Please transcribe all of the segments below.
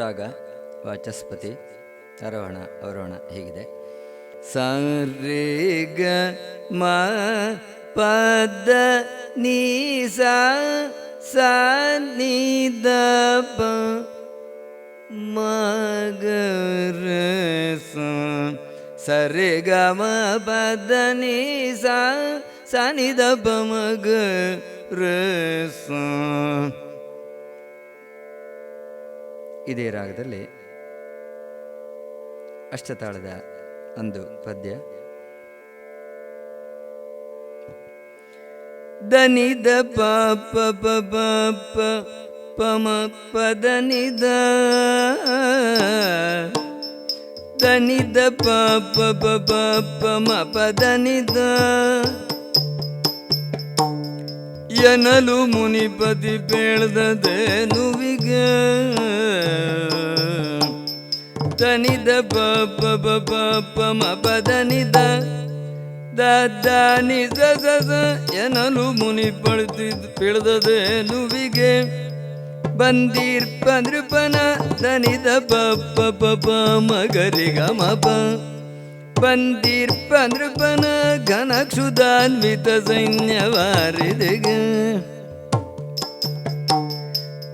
ರಾಗ, ವಾಚಸ್ಪತಿ ಆರೋಹಣ ಅವರೋಹಣ ಹೀಗಿದೆ. ಗ ಮ ಪದ ನೀ ಸ ಸ ನಿ ದ ಪ ಮಗರ ಸರಿ ಗ ಮ ಪದ ನೀ ಸಾ ಸ ನಿ ದ ಪ ಮಗ ರ ಸ ಇದೇ ರಾಗದಲ್ಲಿ ಅಷ್ಟತಾಳದ ಒಂದು ಪದ್ಯ. ದನಿದ ಪಾಪ ಪ ಪ ಪಮ ಪದನಿದ ದನಿದ ಪಾಪ ಪ ಪಮ ಪದನಿದ ಎನಲು ಮುನಿಪತಿ ಬೇಳ್ದದೇನುವಿಗ ತನಿದ ಪಪ ಪಪ ಪಮ ಪದನಿದ ದಾನಿ ನಿಜ ಎನಲು ಮುನಿ ಪಡ್ತಿದ್ ಪಿಳ್ದದೇನುವಿಗೆ ಬಂದೀರ್ ನೃಪನ ದನಿದ ಪಪ ಪಪ ಮಗರಿಗ ಮಪ ಬಂದೀರ್ ನೃಪನ ಘನ ಕ್ಷುದಾನ್ವಿತ ಸೈನ್ಯವಾರಿದಿಗ.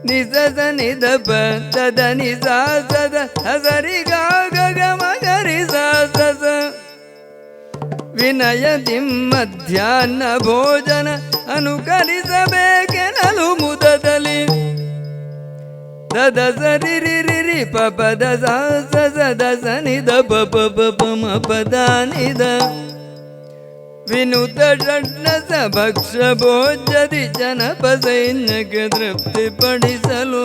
ನಿಜ ನಿದ ಪ ತದ ನಿಜ ಸದ ಹಸರಿ ಗ ಮಗರಿ ಸ ವಿನಯದಿ ಮಧ್ಯಾಹ್ನ ಭೋಜನ ಅನುಕರಿಸಬೇಕೆನಲು ಮುದದಲ್ಲಿ. ದದ ಪ ಪದ ಸ ಸದ ಸ ದ ಸ ನಿ ದ ಪ ಪ ಪ ಪ ಮ ಪದ ನಿ ವಿನುತ ಷಡ್ನಸ ಭಕ್ಷ ಭೋಜದಿ ಜನಪ ಸೈನ್ಯಕ್ಕೆ ತೃಪ್ತಿಪಡಿಸಲು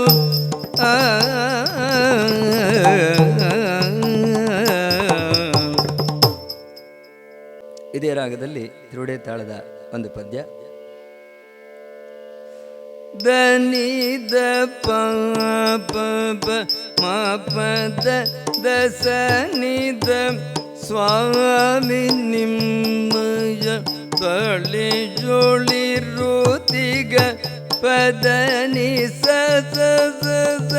ಇದೇ ರಾಗದಲ್ಲಿ ತಿರುಡೆ ತಾಳದ ಒಂದು ಪದ್ಯ ದನಿ ದ ಪ ಪ ಪ ಮ ದ ದ ಸ ನಿ ದ ಸ್ವಾಮಿ ನಿಮ್ಮಯ ಬಳಿ ಜೋಳಿ ರೋತಿಗ ಪದ ನಿ ಸ ಮಗರಿ ಗಮ ಸ.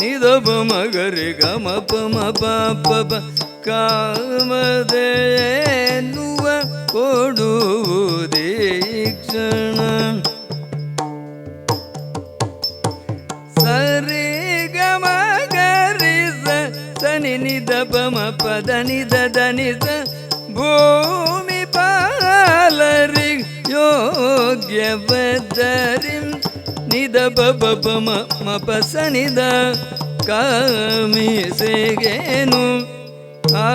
ನಿ ದ ಪ ಮ ಗರಿ ಗ ಮ ಪ ಮ ಪ ಪ ಪ ಕಾಮದೇನುವ ಕೊಡುವುದೇ ಕ್ಷಣ? ಸರಿ ಗಮ ಗರಿ ಸನಿ ನಿದ ಪಮ, ಪದ ನಿದ ದನಿ ಸ ಭೂಮಿ ಪಾಲರಿ ಯೋಗ್ಯ ಬದರಿ ನಿದ ಬಬ ಪಮ ಮ ಪ ಸ ನಿದ ಕಾಮಿಸೆಗೇನು ಆ